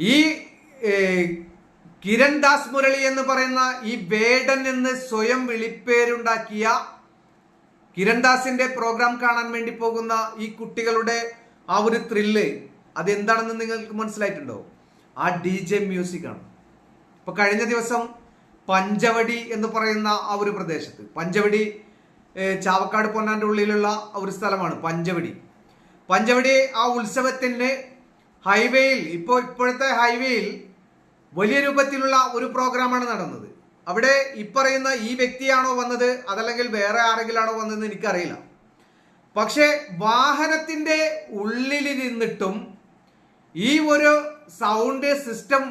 ഈ കിരൺ ദാസ് മുരളി എന്ന് പറയുന്ന ഈ വേടൻ എന്ന് സ്വയം വിളിപ്പേരുണ്ടാക്കിയ കിരൺദാസിന്റെ പ്രോഗ്രാം കാണാൻ വേണ്ടി പോകുന്ന ഈ കുട്ടികളുടെ ആ ഒരു ത്രില്ല് അതെന്താണെന്ന് നിങ്ങൾക്ക് മനസ്സിലായിട്ടുണ്ടോ? ആ ഡി ജെ മ്യൂസിക് ആണ് ഇപ്പൊ കഴിഞ്ഞ ദിവസം പഞ്ചവടി എന്ന് പറയുന്ന ആ ഒരു പ്രദേശത്ത് പഞ്ചവടി ചാവക്കാട് പൊന്നാന്റെ ഉള്ളിലുള്ള ഒരു സ്ഥലമാണ് പഞ്ചവടി. പഞ്ചവടി ആ ഉത്സവത്തിന് ഹൈവേയിൽ ഇപ്പോൾ ഇപ്പോഴത്തെ ഹൈവേയിൽ വലിയ രൂപത്തിലുള്ള ഒരു പ്രോഗ്രാമാണ് നടന്നത്. അവിടെ ഇപ്പറയുന്ന ഈ വ്യക്തിയാണോ വന്നത് അതല്ലെങ്കിൽ വേറെ ആരെങ്കിലാണോ വന്നതെന്ന് എനിക്കറിയില്ല. പക്ഷേ വാഹനത്തിന്റെ ഉള്ളിലിരുന്നിട്ടും ഈ ഒരു സൗണ്ട് സിസ്റ്റം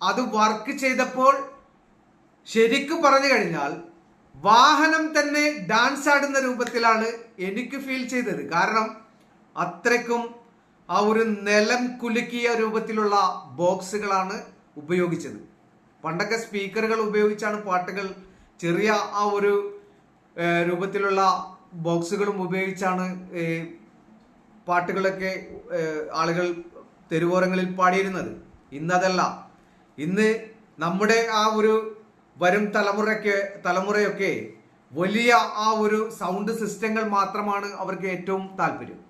അത് വർക്ക് ചെയ്തപ്പോൾ ശരിക്കും പറഞ്ഞു കഴിഞ്ഞാൽ വാഹനം തന്നെ ഡാൻസ് ആടുന്ന രൂപത്തിലാണ് എനിക്ക് ഫീൽ ചെയ്തത്. കാരണം അത്രയ്ക്കും ആ ഒരു നിലം കുലുക്കിയ രൂപത്തിലുള്ള ബോക്സുകളാണ് ഉപയോഗിച്ചത്. പണ്ടൊക്കെ സ്പീക്കറുകൾ ഉപയോഗിച്ചാണ് പാട്ടുകൾ ചെറിയ ആ ഒരു രൂപത്തിലുള്ള ബോക്സുകളും ഉപയോഗിച്ചാണ് പാട്ടുകളൊക്കെ ആളുകൾ തെരുവോരങ്ങളിൽ പാടിയിരുന്നത്. ഇന്നതല്ല. ഇന്ന് നമ്മുടെ ആ ഒരു വരും തലമുറയ്ക്ക് തലമുറയൊക്കെ വലിയ ആ ഒരു സൗണ്ട് സിസ്റ്റങ്ങൾ മാത്രമാണ് അവർക്ക് ഏറ്റവും താല്പര്യം.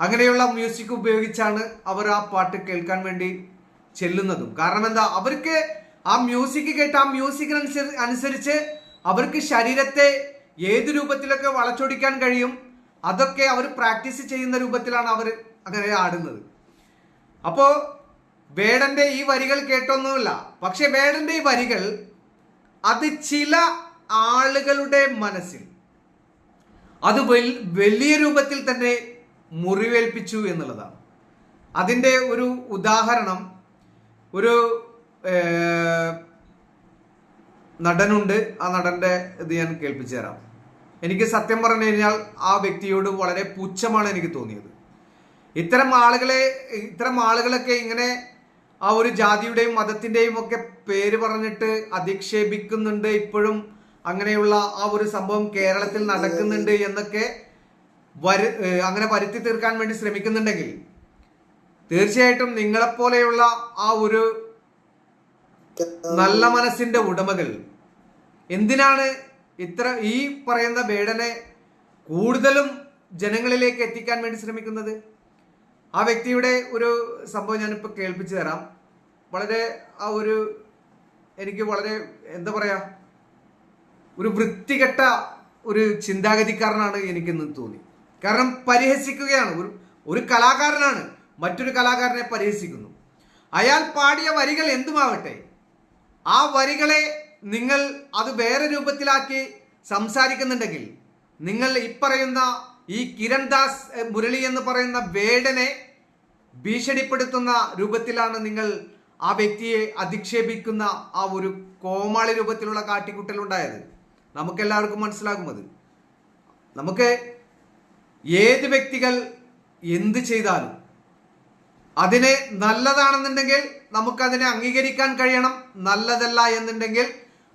അങ്ങനെയുള്ള മ്യൂസിക് ഉപയോഗിച്ചാണ് അവർ ആ പാട്ട് കേൾക്കാൻ വേണ്ടി ചെല്ലുന്നതും. കാരണം എന്താ അവർക്ക് ആ മ്യൂസിക് കേട്ട് ആ മ്യൂസിക്കിനനുസരി അനുസരിച്ച് അവർക്ക് ശരീരത്തെ ഏത് രൂപത്തിലൊക്കെ വളച്ചൊടിക്കാൻ കഴിയും അതൊക്കെ അവർ പ്രാക്ടീസ് ചെയ്യുന്ന രൂപത്തിലാണ് അവർ അങ്ങനെ ആടുന്നത്. അപ്പോ വേടന്റെ ഈ വരികൾ കേട്ടൊന്നുമില്ല. പക്ഷെ വേടന്റെ ഈ വരികൾ അത് ചില ആളുകളുടെ മനസ്സിൽ അത് വലിയ രൂപത്തിൽ തന്നെ മുറിവേൽപ്പിച്ചു എന്നുള്ളതാണ്. അതിന്റെ ഒരു ഉദാഹരണം ഒരു നടനുണ്ട്. ആ നടന്റെ ഇത് ഞാൻ കേൾപ്പിച്ചു തരാം. എനിക്ക് സത്യം പറഞ്ഞു കഴിഞ്ഞാൽ ആ വ്യക്തിയോട് വളരെ പുച്ഛമാണ് എനിക്ക് തോന്നിയത്. ഇത്തരം ആളുകളെ ഇത്തരം ആളുകളൊക്കെ ഇങ്ങനെ ആ ഒരു ജാതിയുടെയും മതത്തിന്റെയും ഒക്കെ പേര് പറഞ്ഞിട്ട് അധിക്ഷേപിക്കുന്നുണ്ട്. ഇപ്പോഴും അങ്ങനെയുള്ള ആ ഒരു സംഭവം കേരളത്തിൽ നടക്കുന്നുണ്ട് എന്നൊക്കെ വരു അങ്ങനെ വരുത്തി തീർക്കാൻ വേണ്ടി ശ്രമിക്കുന്നുണ്ടെങ്കിൽ തീർച്ചയായിട്ടും നിങ്ങളെപ്പോലെയുള്ള ആ ഒരു നല്ല മനസ്സിന്റെ ഉടമകൾ എന്തിനാണ് ഇത്ര ഈ പറയുന്ന ബേഡനെ കൂടുതലും ജനങ്ങളിലേക്ക് എത്തിക്കാൻ വേണ്ടി ശ്രമിക്കുന്നത്? ആ വ്യക്തിയുടെ ഒരു സംഭവം ഞാനിപ്പോൾ കേൾപ്പിച്ചു തരാം. വളരെ ആ ഒരു എനിക്ക് വളരെ എന്താ പറയാ ഒരു വൃത്തികെട്ട ഒരു ചിന്താഗതിക്കാരനാണ് എനിക്കിന്ന് തോന്നി. കാരണം പരിഹസിക്കുകയാണ്. ഒരു ഒരു കലാകാരനാണ് മറ്റൊരു കലാകാരനെ പരിഹസിക്കുന്നു. അയാൾ പാടിയ വരികൾ എന്തുമാവട്ടെ ആ വരികളെ നിങ്ങൾ അത് വേറെ രൂപത്തിലാക്കി സംസാരിക്കുന്നുണ്ടെങ്കിൽ നിങ്ങൾ ഈ പറയുന്ന ഈ കിരൺ ദാസ് മുരളി എന്ന് പറയുന്ന വേടനെ ഭീഷണിപ്പെടുത്തുന്ന രൂപത്തിലാണ് നിങ്ങൾ ആ വ്യക്തിയെ അധിക്ഷേപിക്കുന്ന ആ ഒരു കോമാളി രൂപത്തിലുള്ള കാട്ടിക്കുട്ടൽ ഉണ്ടായത് നമുക്കെല്ലാവർക്കും മനസ്സിലാകും അത്. നമുക്ക് ഏത് വ്യക്തികൾ എന്ത് ചെയ്താലും അതിനെ നല്ലതാണെന്നുണ്ടെങ്കിൽ നമുക്കതിനെ അംഗീകരിക്കാൻ കഴിയണം നല്ലതല്ല എന്നുണ്ടെങ്കിൽ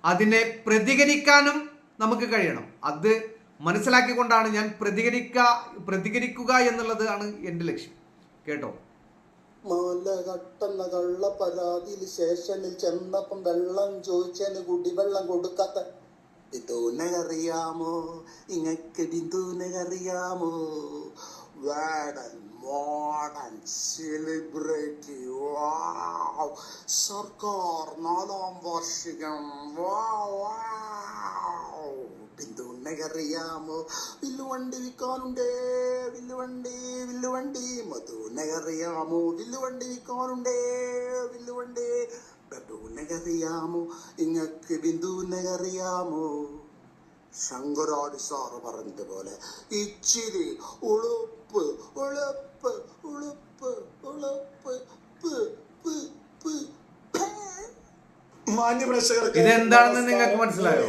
അതിനെ പ്രതികരിക്കാനും നമുക്ക് കഴിയണം. അത് മനസ്സിലാക്കിക്കൊണ്ടാണ് ഞാൻ പ്രതികരിക്ക പ്രതികരിക്കുക എന്നുള്ളതാണ് എന്റെ ലക്ഷ്യം. കേട്ടോ? കള്ള പരാതിയിൽ സ്റ്റേഷനിൽ ചെന്നപ്പം വെള്ളം ചോദിച്ചതിന് കുടിവെള്ളം കൊടുക്കാത്ത ബിന്ദുവിനെ നിങ്ങൾക്ക് ഇങ്ങക്ക് ബിന്ദുവിനെ അറിയാമോ വേടൻ മോഡൻ സെലിബ്രിറ്റി വാവ് സർക്കാർ നാലാം വാർഷികം. വാവ് ിയാമോ വില്ലുവണ്ടി വിൽക്കാനുണ്ടേ. വില്ലുവണ്ടി വില്ലുവണ്ടി മധുവിനെ അറിയാമോ വില്ലുവണ്ടി വിൽക്കാനുണ്ടേ. വില്ലുവണ്ടി ബബുവിനെ അറിയാമോ ഇങ്ങക്ക് ബിന്ദുവിനകറിയാമോ ശങ്കരാട് സാറ് പറഞ്ഞത് പോലെ ഇച്ചിരി ഉളുപ്പ് ഉളുപ്പ് ഉളുപ്പ് ഉളുപ്പ് ഇതെന്താണെന്ന് നിങ്ങൾക്ക് മനസ്സിലായോ?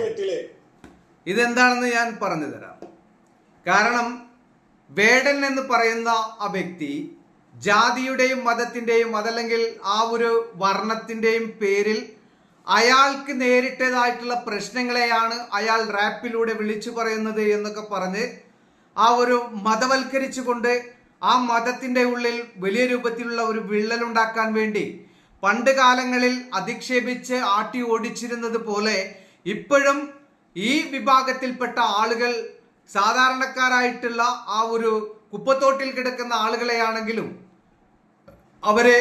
ഇതെന്താണെന്ന് ഞാൻ പറഞ്ഞു തരാം കാരണം വേടൻ എന്ന് പറയുന്ന ആ വ്യക്തി ജാതിയുടെയും മതത്തിന്റെയും അതല്ലെങ്കിൽ ആ ഒരു വർണത്തിന്റെയും പേരിൽ അയാൾക്ക് നേരിട്ടതായിട്ടുള്ള പ്രശ്നങ്ങളെയാണ് അയാൾ റാപ്പിലൂടെ വിളിച്ചു പറയുന്നത് എന്നൊക്കെ പറഞ്ഞ് ആ ഒരു മതവൽക്കരിച്ചു കൊണ്ട് ആ മതത്തിന്റെ ഉള്ളിൽ വലിയ രൂപത്തിലുള്ള ഒരു വിള്ളലുണ്ടാക്കാൻ വേണ്ടി പണ്ട് കാലങ്ങളിൽ അധിക്ഷേപിച്ച് ആട്ടി ഓടിച്ചിരുന്നത് പോലെ ഇപ്പോഴും ഈ വിഭാഗത്തിൽപ്പെട്ട ആളുകൾ സാധാരണക്കാരായിട്ടുള്ള ആ ഒരു കുപ്പത്തോട്ടിൽ കിടക്കുന്ന ആളുകളെയാണെങ്കിലും അവരെ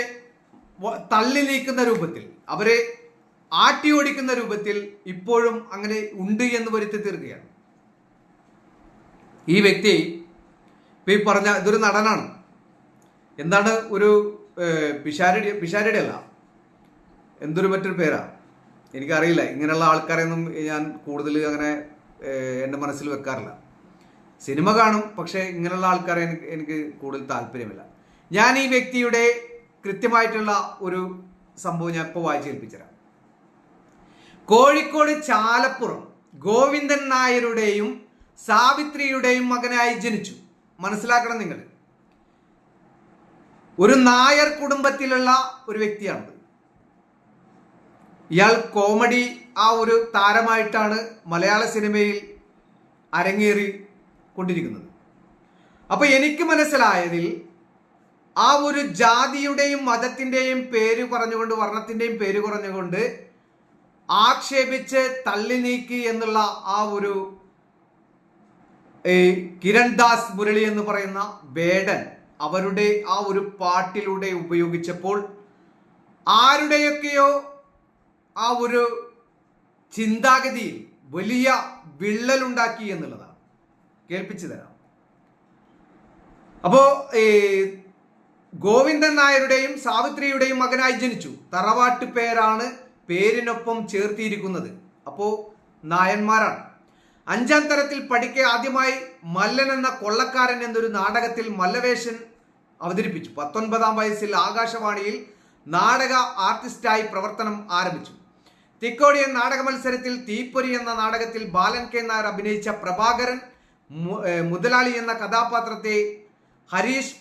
തള്ളി നീക്കുന്ന രൂപത്തിൽ അവരെ ആട്ടി ഓടിക്കുന്ന രൂപത്തിൽ ഇപ്പോഴും അങ്ങനെ ഉണ്ട് എന്ന് വരുത്തി തീർക്കുകയാണ്. ഈ വ്യക്തി ഈ പറഞ്ഞ ഇതൊരു നടനാണ്. എന്താണ് ഒരു പിഷാരടി പിഷാരടി അല്ല എന്തൊരു മറ്റൊരു പേരാ? എനിക്കറിയില്ല ഇങ്ങനെയുള്ള ആൾക്കാരെയൊന്നും ഞാൻ കൂടുതൽ അങ്ങനെ എന്റെ മനസ്സിൽ വെക്കാറില്ല. സിനിമ കാണും പക്ഷേ ഇങ്ങനെയുള്ള ആൾക്കാരെ എനിക്ക് എനിക്ക് കൂടുതൽ താല്പര്യമില്ല. ഞാൻ ഈ വ്യക്തിയുടെ കൃത്യമായിട്ടുള്ള ഒരു സംഭവം ഞാൻ ഇപ്പോൾ വായിച്ചു കേൾപ്പിച്ചുതരാം. കോഴിക്കോട് ചാലപ്പുറം ഗോവിന്ദൻ നായരുടെയും സാവിത്രിയുടെയും മകനായി ജനിച്ചു. മനസ്സിലാക്കണം നിങ്ങൾ. ഒരു നായർ കുടുംബത്തിലുള്ള ഒരു വ്യക്തിയാണ്. ഇയാൾ കോമഡി ആ ഒരു താരമായിട്ടാണ് മലയാള സിനിമയിൽ അരങ്ങേറി കൊണ്ടിരിക്കുന്നത് അപ്പൊ എനിക്ക് മനസ്സിലായതിൽ ആ ഒരു ജാതിയുടെയും മതത്തിന്റെയും പേര് പറഞ്ഞുകൊണ്ട് വർണത്തിന്റെയും പേര് പറഞ്ഞുകൊണ്ട് ആക്ഷേപിച്ച് തള്ളി നീക്കി എന്നുള്ള ആ ഒരു കിരൺ ദാസ് മുരളി എന്ന് പറയുന്ന വേടൻ അവരുടെ ആ ഒരു പാട്ടിലൂടെ ഉപയോഗിച്ചപ്പോൾ ആരുടെയൊക്കെയോ ആ ഒരു ചിന്താഗതിയിൽ വലിയ വിള്ളലുണ്ടാക്കി എന്നുള്ളതാണ്. കേൾപ്പിച്ചു തരാം. അപ്പോ ഈ ഗോവിന്ദൻ നായരുടെയും സാവിത്രിയുടെയും മകനായി ജനിച്ചു. തറവാട്ട് പേരാണ് പേരിനൊപ്പം ചേർത്തിയിരിക്കുന്നത്. അപ്പോ നായന്മാരാണ്. അഞ്ചാം തരത്തിൽ പഠിക്കെ ആദ്യമായി മല്ലൻ എന്ന കൊള്ളക്കാരൻ എന്നൊരു നാടകത്തിൽ മല്ലവേഷൻ അവതരിപ്പിച്ചു. പത്തൊൻപതാം വയസ്സിൽ ആകാശവാണിയിൽ നാടക ആർട്ടിസ്റ്റായി പ്രവർത്തനം ആരംഭിച്ചു. തിക്കോടിയൻ നാടക മത്സരത്തിൽ തീപ്പൊരി എന്ന നാടകത്തിൽ ബാലൻ കെ നായർ അഭിനയിച്ച പ്രഭാകരൻ മുതലാളി എന്ന കഥാപാത്രത്തെ ഹരീഷ്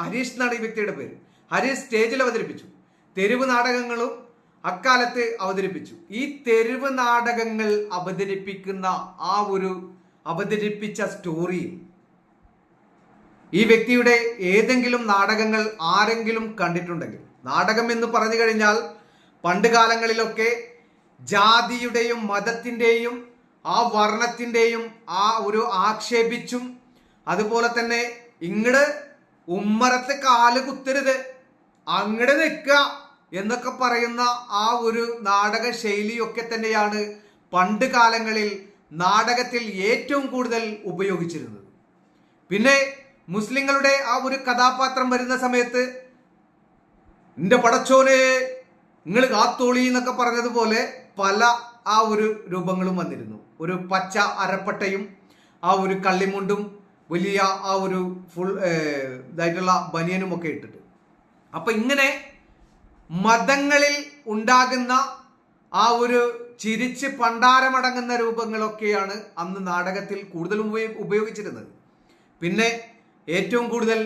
ഹരീഷ് എന്നാണ് ഈ വ്യക്തിയുടെ പേര്. ഹരീഷ് സ്റ്റേജിൽ അവതരിപ്പിച്ചു. തെരുവ് നാടകങ്ങളും അക്കാലത്ത് അവതരിപ്പിച്ചു. ഈ തെരുവ് നാടകങ്ങൾ അവതരിപ്പിക്കുന്ന ആ ഒരു അവതരിപ്പിച്ച സ്റ്റോറി ഈ വ്യക്തിയുടെ ഏതെങ്കിലും നാടകങ്ങൾ ആരെങ്കിലും കണ്ടിട്ടുണ്ടെങ്കിൽ നാടകം എന്ന് പറഞ്ഞു കഴിഞ്ഞാൽ പണ്ട് കാലങ്ങളിലൊക്കെ ജാതിയുടെയും മതത്തിന്റെയും ആ വർണത്തിന്റെയും ആ ഒരു ആക്ഷേപിച്ചും അതുപോലെ തന്നെ ഇങ്ങട് ഉമ്മറത്ത് കാൽ കുത്തരുത്. അങ്ങടെ നിൽക്കുക എന്നൊക്കെ പറയുന്ന ആ ഒരു നാടക ശൈലിയൊക്കെ തന്നെയാണ് പണ്ട് കാലങ്ങളിൽ നാടകത്തിൽ ഏറ്റവും കൂടുതൽ ഉപയോഗിച്ചിരുന്നത്. പിന്നെ മുസ്ലിങ്ങളുടെ ആ ഒരു കഥാപാത്രം വരുന്ന സമയത്ത് എന്റെ പടച്ചോനെ നിങ്ങൾ കാത്തോളി എന്നൊക്കെ പറഞ്ഞതുപോലെ പല ആ ഒരു രൂപങ്ങളും വന്നിരുന്നു. ഒരു പച്ച അരപ്പട്ടയും ആ ഒരു കള്ളിമുണ്ടും വലിയ ആ ഒരു ഫുൾ ഇതായിട്ടുള്ള ബനിയനും ഒക്കെ ഇട്ടിട്ട്. അപ്പൊ ഇങ്ങനെ മതങ്ങളിൽ ഉണ്ടാകുന്ന ആ ഒരു ചിരിച്ച് പണ്ടാരമടങ്ങുന്ന രൂപങ്ങളൊക്കെയാണ് അന്ന് നാടകത്തിൽ കൂടുതലും ഉപയോഗിച്ചിരുന്നത്. പിന്നെ ഏറ്റവും കൂടുതൽ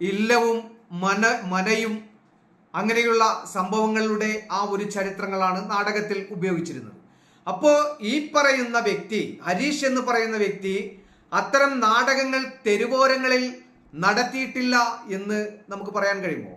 ഇല്ലവും മന മനയും അങ്ങനെയുള്ള സംഭവങ്ങളുടെ ആ ഒരു ചരിത്രങ്ങളാണ് നാടകത്തിൽ ഉപയോഗിച്ചിരുന്നത്. അപ്പോൾ ഈ പറയുന്ന വ്യക്തി ഹരീഷ് എന്ന് പറയുന്ന വ്യക്തി അത്തരം നാടകങ്ങൾ തെരുവോരങ്ങളിൽ നടത്തിയിട്ടില്ല എന്ന് നമുക്ക് പറയാൻ കഴിയുമോ?